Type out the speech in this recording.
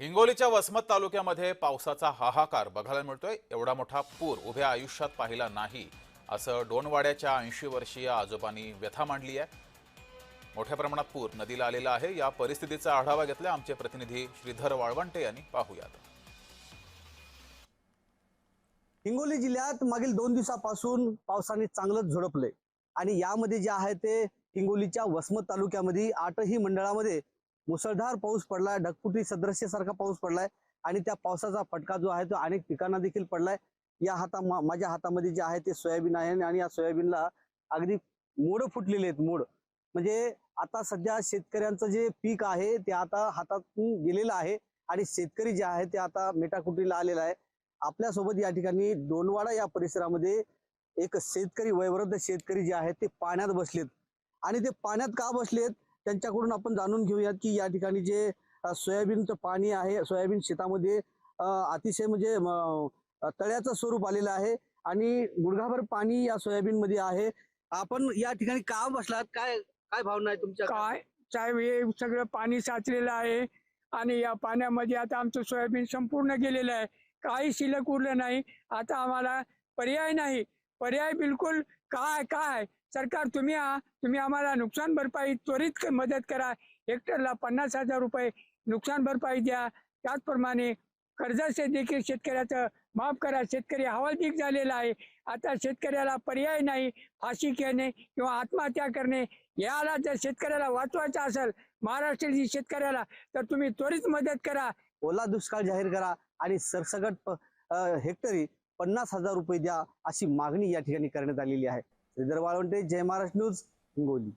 हिंगोलीच्या वसमत तालुक्यामध्ये पावसाचा हाहाकार बघायला मिळतोय. एवढा मोठा पूर उभ्या आयुष्यात पाहिला नाही असं डोनवाड्याच्या ऐंशी वर्षीय आजोबांनी व्यथा मांडली आहे. मोठ्या प्रमाणात पूर नदीला आलेला आहे. या परिस्थितीचा आढावा घेतला आमचे प्रतिनिधी श्रीधर वाळवंटे यांनी. पाहूयात. हिंगोली जिल्ह्यात मागील दोन दिवसापासून पावसाने चांगलंच झोडपले आणि यामध्ये जे आहे ते हिंगोलीच्या वसमत तालुक्यामध्ये आठही मंडळामध्ये मुसळधार पाऊस पडलाय ढगफुटी सदृश्यासारखा पाऊस पडलाय आणि त्या पावसाचा फटका जो आहे तो अनेक पिकांना देखील पडलाय. या हाता माझ्या हातामध्ये जे आहे ते सोयाबीन आहे आणि या सोयाबीनला अगदी मोड फुटलेले आहेत मोड. म्हणजे आता सध्या शेतकऱ्यांचं जे पीक आहे ते आता हातातून गेलेलं आहे आणि शेतकरी जे आहे ते आता मेटाकुटीला आलेला आहे. आपल्यासोबत या ठिकाणी डोनवाडा या परिसरामध्ये एक शेतकरी वयवृद्ध शेतकरी जे आहेत ते पाण्यात बसलेत. आणि ते पाण्यात का बसलेत? त्यांच्याकडून आपण जाणून घेऊयात की या ठिकाणी जे सोयाबीनचं पाणी आहे सोयाबीन शेतामध्ये अतिशय म्हणजे तळ्याचं स्वरूप आलेलं आहे आणि गुडघाभर पाणी या सोयाबीन मध्ये आहे. आपण या ठिकाणी का बसलात? काय काय भावना आहे तुमच्या? काय? साहेब हे सगळं पाणी साचलेलं आहे आणि या पाण्यामध्ये आता आमचं सोयाबीन संपूर्ण गेलेलं आहे. काही शिल्लक उरलं नाही. आता आम्हाला पर्याय नाही. पर्याय बिलकुल काय काय? सरकार तुम्ही आ- तुम्ही आम्हाला नुकसान भरपाई त्वरित मदत करा. हेक्टरला पन्नास हजार रुपये नुकसान भरपाई द्या. त्याचप्रमाणे कर्जाचे देखील शेतकऱ्याचं माफ करा. शेतकरी हवालदिक झालेला आहे. आता शेतकऱ्याला पर्याय नाही फाशी घेणे किंवा आत्महत्या करणे. याला जर शेतकऱ्याला वाचवायचं असेल महाराष्ट्रातील शेतकऱ्याला तर तुम्ही त्वरित मदत करा. ओला दुष्काळ जाहीर करा आणि सरसगट हेक्टरी पन्नास हजार रुपये द्या अशी मागणी या ठिकाणी करण्यात आलेली आहे. श्रीधर वाळवंटे जय महाराष्ट्र न्यूज हिंगोली